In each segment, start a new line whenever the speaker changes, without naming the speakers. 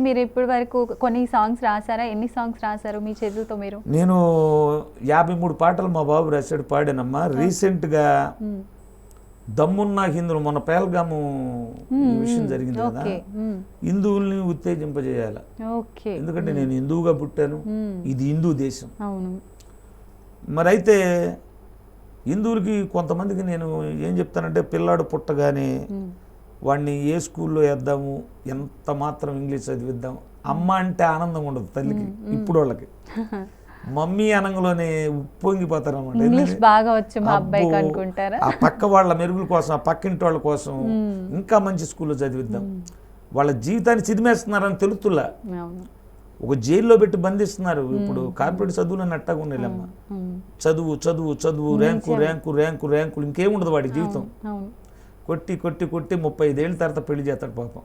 మీరు ఇప్పటి వరకు కొన్ని సాంగ్స్ రాసారా? ఎన్ని సాంగ్స్ రాశారు మీ చేతులతో మీరు?
నేను యాభై మూడు పాటలు మా బాబు రాశాడు పాడానమ్మా. రీసెంట్గా
మ్మ్.
దమ్మున్న హిందువులు మన పేల్గాము విషయం జరిగింది కదా. హిందువుల్ని ఉత్తేజింపజేయాలి. ఎందుకంటే నేను హిందువుగా పుట్టాను. ఇది హిందూ దేశం.
అవును.
మరి అయితే హిందువులకి కొంతమందికి నేను ఏం చెప్తానంటే పిల్లాడు పుట్టగానే.
వాడిని
ఏ స్కూల్లో వేద్దాము? ఎంత మాత్రం ఇంగ్లీష్ చదివిద్దాం అమ్మ అంటే ఆనందం ఉండదు తల్లికి ఇప్పుడు వాళ్ళకి. మమ్మీ అనంగలోనే ఉప్పొంగిపోతారు అనమాట ఆ పక్క వాళ్ళ మెరుగుల కోసం ఆ పక్కింటి వాళ్ళ కోసం ఇంకా మంచి స్కూల్లో చదివిద్దాం. వాళ్ళ జీవితాన్ని చిదిమేస్తున్నారని తెలుతులా ఒక జైల్లో పెట్టి బంధిస్తున్నారు. ఇప్పుడు కార్పొరేట్ చదువులు అట్టగా ఉండేలమ్మ
మ్మ్.
చదువు చదువు చదువు ర్యాంకు ర్యాంకు ర్యాంకు ర్యాంకులు ఇంకేముండదు వాడి జీవితం. కొట్టి కొట్టి కొట్టి ముప్పై ఐదేళ్ళ తర్వాత పెళ్ళి చేస్తాడు పాపం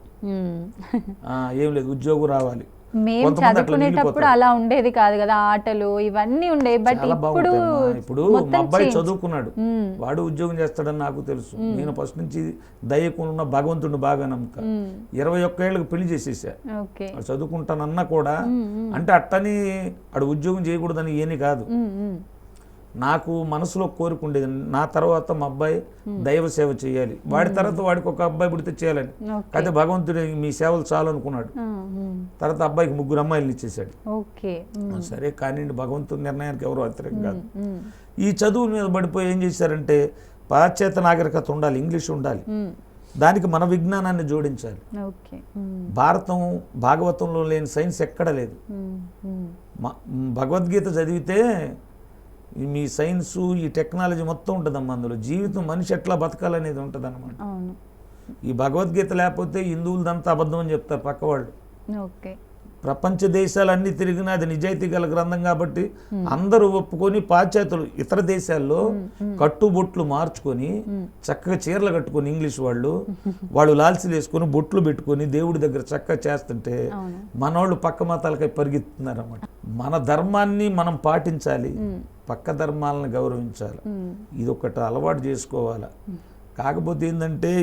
ఏం లేదు ఉద్యోగం రావాలి
మేము చదువుకునేటప్పుడు. అలా ఉండేది కాదు కదా ఆటలు ఇవన్నీ ఉండేవి బట్ ఇప్పుడు.
ఇప్పుడు మా అబ్బాయి. చదువుకున్నాడు. వాడు ఉద్యోగం చేస్తాడని నాకు తెలుసు నేను ఫస్ట్ నుంచి దయ్యకున్న భగవంతుడిని బాగా నమ్ముతా
మ్మ్.
ఇరవై ఒక్క ఏళ్ళకి పెళ్ళి చేసేసా చదువుకుంటానన్నా కూడా అంటే అట్టని వాడు ఉద్యోగం చేయకూడదని ఏని కాదు. నాకు మనసులో కోరిక ఉండేది. నా తర్వాత మా అబ్బాయి దైవ సేవ చేయాలి. వాడి తర్వాత వాడికి ఒక అబ్బాయి పుడితే చేయాలని. అయితే భగవంతుడు మీ సేవలు చాలు అనుకున్నాడు.
మ్మ్.
తర్వాత అబ్బాయికి ముగ్గురు అమ్మాయిలు ఇచ్చేసాడు. సరే కానీ భగవంతుడి నిర్ణయానికి ఎవరు వ్యతిరేకం కాదు. ఈ చదువుల మీద పడిపోయి ఏం చేశారంటే పాశ్చాత్య నాగరికత ఉండాలి ఇంగ్లీష్ ఉండాలి. దానికి మన విజ్ఞానాన్ని జోడించాలి. భారతం భాగవతంలో లేని సైన్స్ ఎక్కడ లేదు. భగవద్గీత చదివితే మీ సైన్సు ఈ టెక్నాలజీ మొత్తం ఉంటుందమ్మా అందులో. జీవితం మనిషి ఎట్లా బతకాలనేది ఉంటుంది అనమాట ఈ భగవద్గీత లేకపోతే హిందువులదంతా అబద్ధం అని చెప్తారు పక్క వాళ్ళు ప్రపంచ దేశాలన్నీ తిరిగినా అది నిజాయితీ గల గ్రంథం కాబట్టి అందరూ ఒప్పుకొని పాశ్చాత్యులు ఇతర దేశాల్లో కట్టుబొట్లు మార్చుకొని చక్కగా చీరలు కట్టుకొని ఇంగ్లీష్ వాళ్ళు వాళ్ళు లాల్సీలు వేసుకొని బొట్లు పెట్టుకొని దేవుడి దగ్గర చక్కగా చేస్తుంటే మనోళ్ళు పక్క మతాలకై పరిగెత్తున్నారు అన్నమాట మన ధర్మాన్ని మనం పాటించాలి. పక్క ధర్మాలను గౌరవించాలి. ఇది ఒకటి అలవాటు చేసుకోవాలి కాకపోతే ఏంటంటే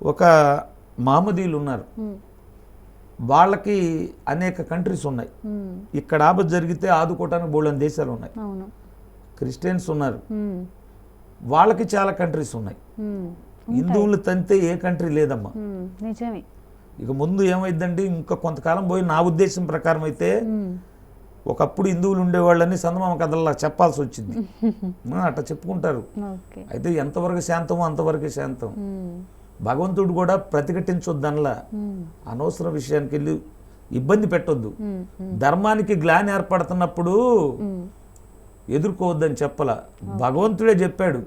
ఒక మామదీలు ఉన్నారు. వాళ్ళకి అనేక కంట్రీస్ ఉన్నాయి. ఇక్కడ ఆపద జరిగితే ఆదుకోవటానికి బోళ్ళని దేశాలు ఉన్నాయి క్రిస్టియన్స్ ఉన్నారు. వాళ్ళకి చాలా కంట్రీస్ ఉన్నాయి. హిందువులు తంతే ఏ కంట్రీ లేదమ్మా
మ్మ్. నిజమే
ఇక ముందు ఏమైందంటే ఇంకా కొంతకాలం పోయి నా ఉద్దేశం ప్రకారం అయితే. ఒకప్పుడు హిందువులు ఉండేవాళ్ళని సందమామ కథల్లా చెప్పాల్సి వచ్చింది. అట్లా చెప్పుకుంటారు. అయితే ఎంతవరకు శాంతమో అంతవరకే శాంతం.
మ్మ్.
భగవంతుడు కూడా ప్రతిఘటించొద్దనలా.
మ్మ్.
అనవసర విషయానికి వెళ్ళి ఇబ్బంది పెట్టొద్దు.
మ్మ్.
ధర్మానికి గ్లాని ఏర్పడుతున్నప్పుడు. ఎదుర్కోవద్దని చెప్పల. భగవంతుడే చెప్పాడు.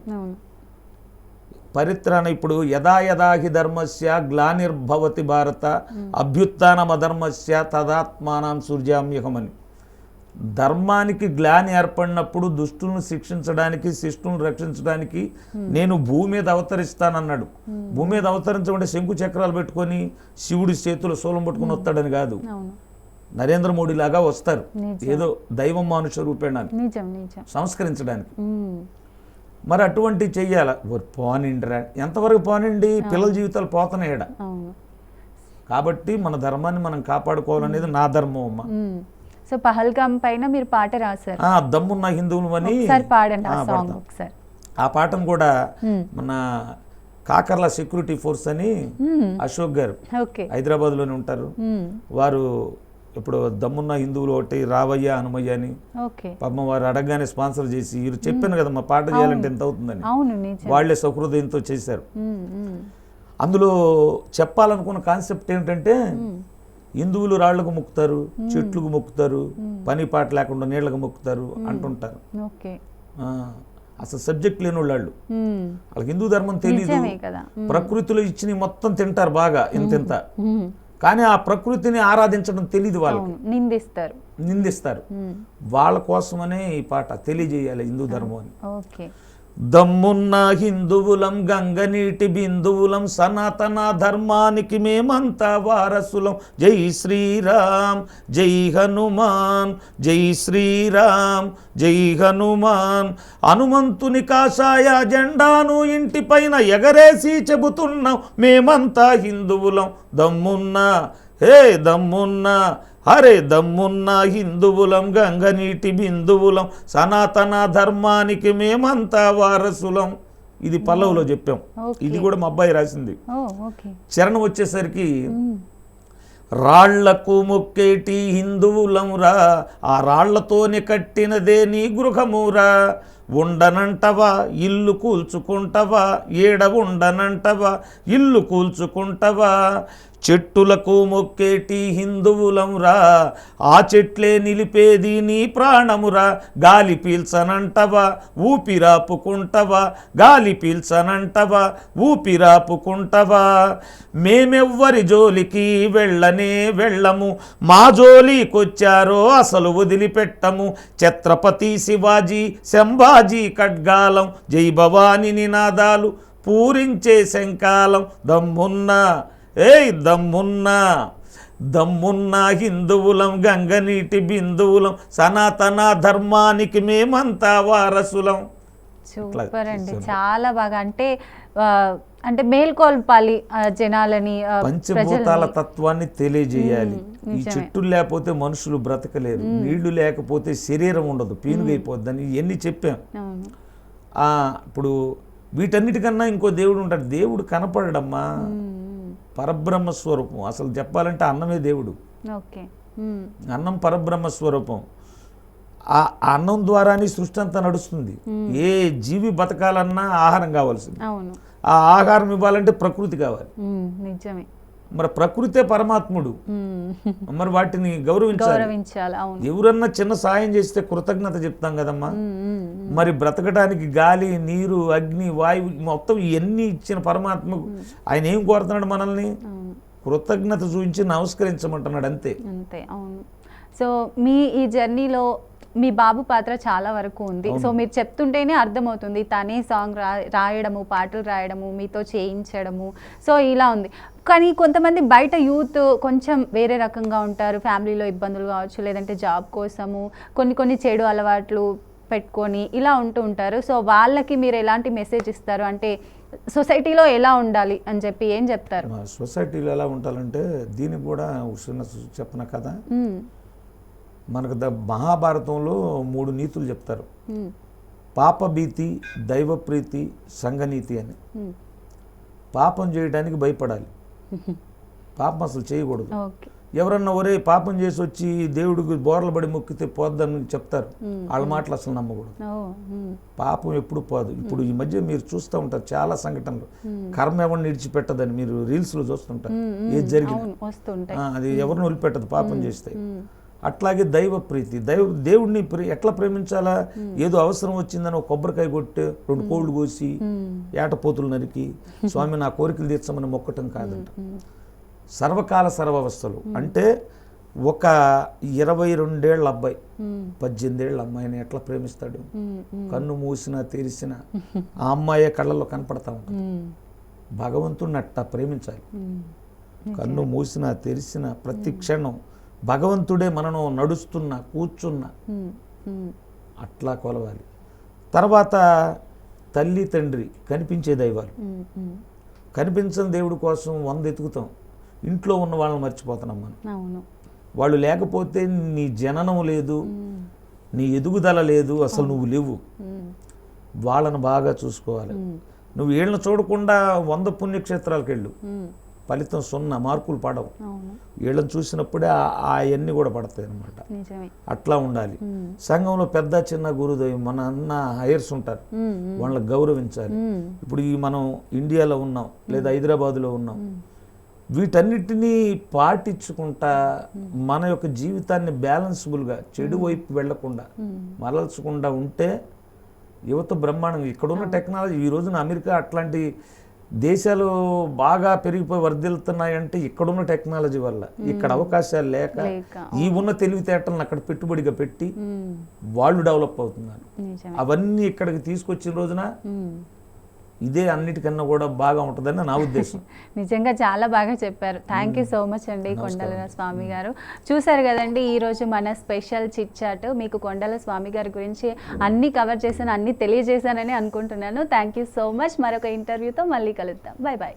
పరిత్రాణ ఇప్పుడు యదా యదా హి ధర్మస్య గ్లానిర్భవతి భారత అభ్యుత్నమధర్మస్య తదాత్మానం సూర్యామ్యహమని. ధర్మానికి గ్లాని ఏర్పడినప్పుడు దుష్టులను శిక్షించడానికి శిష్టులను రక్షించడానికి నేను భూమి మీద అవతరిస్తానన్నాడు. భూమి మీద అవతరించమంటే శంకు చక్రాలు పెట్టుకొని శివుడి చేతులు శూలం పట్టుకొని వస్తాడని కాదు. నరేంద్ర మోడీ లాగా వస్తారు. ఏదో దైవం మానుష రూపేణాన్ని సంస్కరించడానికి. మరి అటువంటి చెయ్యాల? పోనిండిరా ఎంతవరకు పోనిండి? పిల్లల జీవితాలు పోతున్నాయడ. కాబట్టి మన ధర్మాన్ని మనం కాపాడుకోవాలనేది నా ధర్మం అమ్మ.
మ్మ్. సో పహల్గామ్ పైన మీరు పాట రాశారు.
ఆ దమ్మున్న హిందువులు అని
ఒకసారి పాడండి ఆ సాంగ్. ఒకసారి.
ఆ పాటను కూడా. మన కాకర్ల సెక్యూరిటీ ఫోర్స్ అని. అశోక్ గారు
ఓకే.
హైదరాబాద్లోనే ఉంటారు. వారు ఇప్పుడు దమ్మున్న హిందువులు ఒకటి రావయ్య హనుమయ్య అని పాపం వారు అడగగానే స్పాన్సర్ చేసి వీరు చెప్పాను కదా మా పాట చేయాలంటే ఎంత అవుతుందని. వాళ్ళే సహృదయంతో చేశారు. అందులో చెప్పాలనుకున్న కాన్సెప్ట్ ఏంటంటే హిందువులు రాళ్ళకు మొక్కుతారు చెట్లకు మొక్కుతారు పని పాట లేకుండా నీళ్ళకు మొక్కుతారు అంటుంటారు. అసలు సబ్జెక్ట్ లేని వాళ్ళు. వాళ్ళకి హిందూ ధర్మం తెలియదు ప్రకృతిలో ఇచ్చిన మొత్తం తింటారు బాగా ఇంతింత.
మ్మ్.
కానీ ఆ ప్రకృతిని ఆరాధించడం తెలియదు వాళ్ళకి.
నిందిస్తారు.
నిందిస్తారు. వాళ్ళ కోసమనే ఈ పాట తెలియజేయాలి హిందూ ధర్మం అని.
ఓకే.
దమ్మున్న హిందువులం గంగనీటి బిందువులం సనాతన ధర్మానికి మేమంతా వారసులం. జై శ్రీరామ్ జై హనుమాన్ జై శ్రీరామ్ జై హనుమాన్. హనుమంతుని కాషాయ జెండాను ఇంటిపైన ఎగరేసి చెబుతున్నాం. మేమంతా హిందువులం. దమ్మున్న హే దమ్మున్న హరే దమ్మున్న హిందువులం గంగనీటి బిందువులం సనాతన ధర్మానికి మేమంతా వారసులం. ఇది పల్లవులో చెప్పాం. ఇది కూడా మా అబ్బాయి రాసింది. చరణం వచ్చేసరికి. రాళ్ళకు మొక్కేటి హిందువులమురా ఆ రాళ్ళతోనే కట్టినదే నీ గృహమురా ఉండనంటవా ఇల్లు కూల్చుకుంటవా ఏడ ఉండనంటవా ఇల్లు కూల్చుకుంటవా? చెట్టులకు మొక్కేటి హిందువులమురా ఆ చెట్లే నిలిపేది నీ ప్రాణమురా గాలి పీల్చనంటవా ఊపిరాపుకుంటవా గాలి పీల్చనంటవా ఊపిరాపుకుంటవా మేమెవ్వరి జోలికి వెళ్ళనే వెళ్ళము మా జోలికొచ్చారో అసలు వదిలిపెట్టము ఛత్రపతి శివాజీ శంభా శంభాజీ ఖడ్గాలం జై భవాని నినాదాలు పూరించే శంకాలం దమ్మున్నా ఏయ్ దమ్మున్నా దమ్మున్నా హిందువులం గంగనీటి బిందువులం సనాతన ధర్మానికి మేమంతా వారసులం.
సూపర్ అండి. చాలా బాగా. అంటే అంటే మేల్కొల్పాలి జనాలని
పంచభూతాల. తత్వాన్ని తెలియజేయాలి. ఈ. చెట్టులు లేకపోతే మనుషులు బ్రతకలేరు. నీళ్ళు లేకపోతే శరీరం ఉండదు పీనుగైపోద్దని ఇవన్నీ చెప్పాం. ఆ, ఇప్పుడు వీటన్నిటికన్నా ఇంకో దేవుడు ఉంటాడు. దేవుడు కనపడమ్మా
మ్మ్.
పరబ్రహ్మ స్వరూపం. అసలు చెప్పాలంటే అన్నమే దేవుడు. అన్నం పరబ్రహ్మ స్వరూపం. ఆ అన్నం ద్వారానే సృష్టి అంతా నడుస్తుంది. ఏ జీవి బతకాలన్నా ఆహారం కావాల్సింది. ఆ ఆహారం ఇవ్వాలంటే ప్రకృతి కావాలి.
నిజమే.
మరి ప్రకృతే పరమాత్ముడు. మరి వాటిని గౌరవించాలి. ఎవరన్నా చిన్న సాయం చేస్తే కృతజ్ఞత చెప్తాం కదమ్మా.
మ్మ్. మ్మ్.
మరి బ్రతకడానికి గాలి నీరు అగ్ని వాయువు మొత్తం ఇవన్నీ ఇచ్చిన పరమాత్మకు ఆయన ఏం కోరుతున్నాడు మనల్ని? కృతజ్ఞత చూపించి నమస్కరించమంటున్నాడు అంతే.
అంతే అవును. సో మీ ఈ జర్నీలో మీ బాబు పాత్ర చాలా వరకు ఉంది. సో మీరు చెప్తుంటేనే అర్థమవుతుంది. తనే సాంగ్ రా రాయడము పాటలు రాయడము మీతో చేయించడము. సో ఇలా ఉంది. కానీ కొంతమంది బయట యూత్ కొంచెం వేరే రకంగా ఉంటారు. ఫ్యామిలీలో ఇబ్బందులు కావచ్చు లేదంటే జాబ్ కోసము కొన్ని కొన్ని చెడు అలవాట్లు పెట్టుకొని ఇలా ఉంటూ ఉంటారు. సో వాళ్ళకి మీరు ఎలాంటి మెసేజ్ ఇస్తారు? అంటే సొసైటీలో ఎలా ఉండాలి అని చెప్పి ఏం చెప్తారు?
సొసైటీలో ఎలా ఉండాలంటే దీనికి కూడా చిన్న చెప్పన కదా. మనకు ద మహాభారతంలో మూడు నీతులు చెప్తారు. పాపభీతి దైవప్రీతి సంఘనీతి అని. పాపం చేయడానికి భయపడాలి. పాపం అసలు చేయకూడదు. ఎవరన్నా ఒరే పాపం చేసి వచ్చి దేవుడికి బోర్లు పడి మొక్కితే పోద్దని చెప్తారు. వాళ్ళ మాటలు అసలు నమ్మకూడదు. పాపం ఎప్పుడు పోదు. ఇప్పుడు ఈ మధ్య మీరు చూస్తూ ఉంటారు చాలా సంఘటనలు. కర్మ ఎవరిని విడిచిపెట్టదని మీరు రీల్స్లో చూస్తుంటారు. ఏది జరిగింది అది ఎవరిని వదిలిపెట్టదు పాపం చేస్తే. అట్లాగే దైవ ప్రీతి. దైవ దేవుడిని ఎట్లా ప్రేమించాలా? ఏదో అవసరం వచ్చిందని ఒక కొబ్బరికాయ కొట్టి రెండు కోళ్ళు కోసి. ఏటపోతులు నరికి స్వామి నా కోరికలు తీర్చమని మొక్కటం కాదంట. సర్వకాల సర్వావస్థలు. అంటే ఒక ఇరవై రెండేళ్ళ అబ్బాయి
మ్మ్.
పద్దెనిమిదేళ్ళ అమ్మాయిని ఎట్లా ప్రేమిస్తాడు. కన్ను మూసినా తెరిసినా ఆ అమ్మాయే కళ్ళల్లో కనపడతా ఉంటుంది. భగవంతుడిని అట్టా ప్రేమించాలి. కన్ను మూసినా తెరిసిన ప్రతి క్షణం భగవంతుడే మనను నడుస్తున్నా కూర్చున్నా. అట్లా కొలవాలి తర్వాత తల్లి తండ్రి కనిపించే దైవాలు. కనిపించని దేవుడి కోసం వంద ఎతుకుతాం ఇంట్లో ఉన్న వాళ్ళని మర్చిపోతున్నాం మనం వాళ్ళు లేకపోతే నీ జననం లేదు. నీ ఎదుగుదల లేదు అసలు నువ్వు లేవు. వాళ్ళని బాగా చూసుకోవాలి. నువ్వు వీళ్ళని చూడకుండా వంద పుణ్యక్షేత్రాలకు వెళ్ళు. ఫలితం సున్నా మార్కులు పడవు. వీళ్ళని చూసినప్పుడే అవన్నీ కూడా పడతాయి అన్నమాట.
నిజమే.
అట్లా ఉండాలి.
సంఘంలో
పెద్ద చిన్న గురుదైవం మన అన్న హైయర్స్ ఉంటారు. వాళ్ళని గౌరవించాలి. ఇప్పుడు ఈ మనం ఇండియాలో ఉన్నాం లేదా హైదరాబాదులో ఉన్నాం. వీటన్నిటినీ పాటించుకుంటా మన యొక్క జీవితాన్ని బ్యాలెన్స్బుల్గా చెడు వైపు
వెళ్ళకుండా.
మరల్చకుండా ఉంటే యువత బ్రహ్మాండంగా. ఇక్కడున్న టెక్నాలజీ ఈ రోజున అమెరికా అట్లాంటి దేశాలు బాగా పెరిగిపోయి వర్ధిల్లుతున్నాయంటే ఇక్కడున్న టెక్నాలజీ వల్ల. ఇక్కడ అవకాశాలు లేక ఈ ఉన్న తెలివితేటలను అక్కడ పెట్టుబడిగా పెట్టి. వాళ్ళు డెవలప్ అవుతున్నారు. అవన్నీ ఇక్కడికి తీసుకొచ్చిన రోజున. ఇదే అన్నిటికన్నా కూడా బాగా ఉంటుందని నా ఉద్దేశం.
నిజంగా చాలా బాగా చెప్పారు. థ్యాంక్ యూ సో మచ్ అండి కొండల స్వామి గారు. చూసారు కదండి ఈ రోజు మన స్పెషల్ చిట్ చాట్. మీకు కొండల స్వామి గారి గురించి అన్ని కవర్ చేశాను అన్ని తెలియజేశానని అనుకుంటున్నాను. థ్యాంక్ యూ సో మచ్ మరొక ఇంటర్వ్యూతో మళ్ళీ కలుద్దాం. Bye bye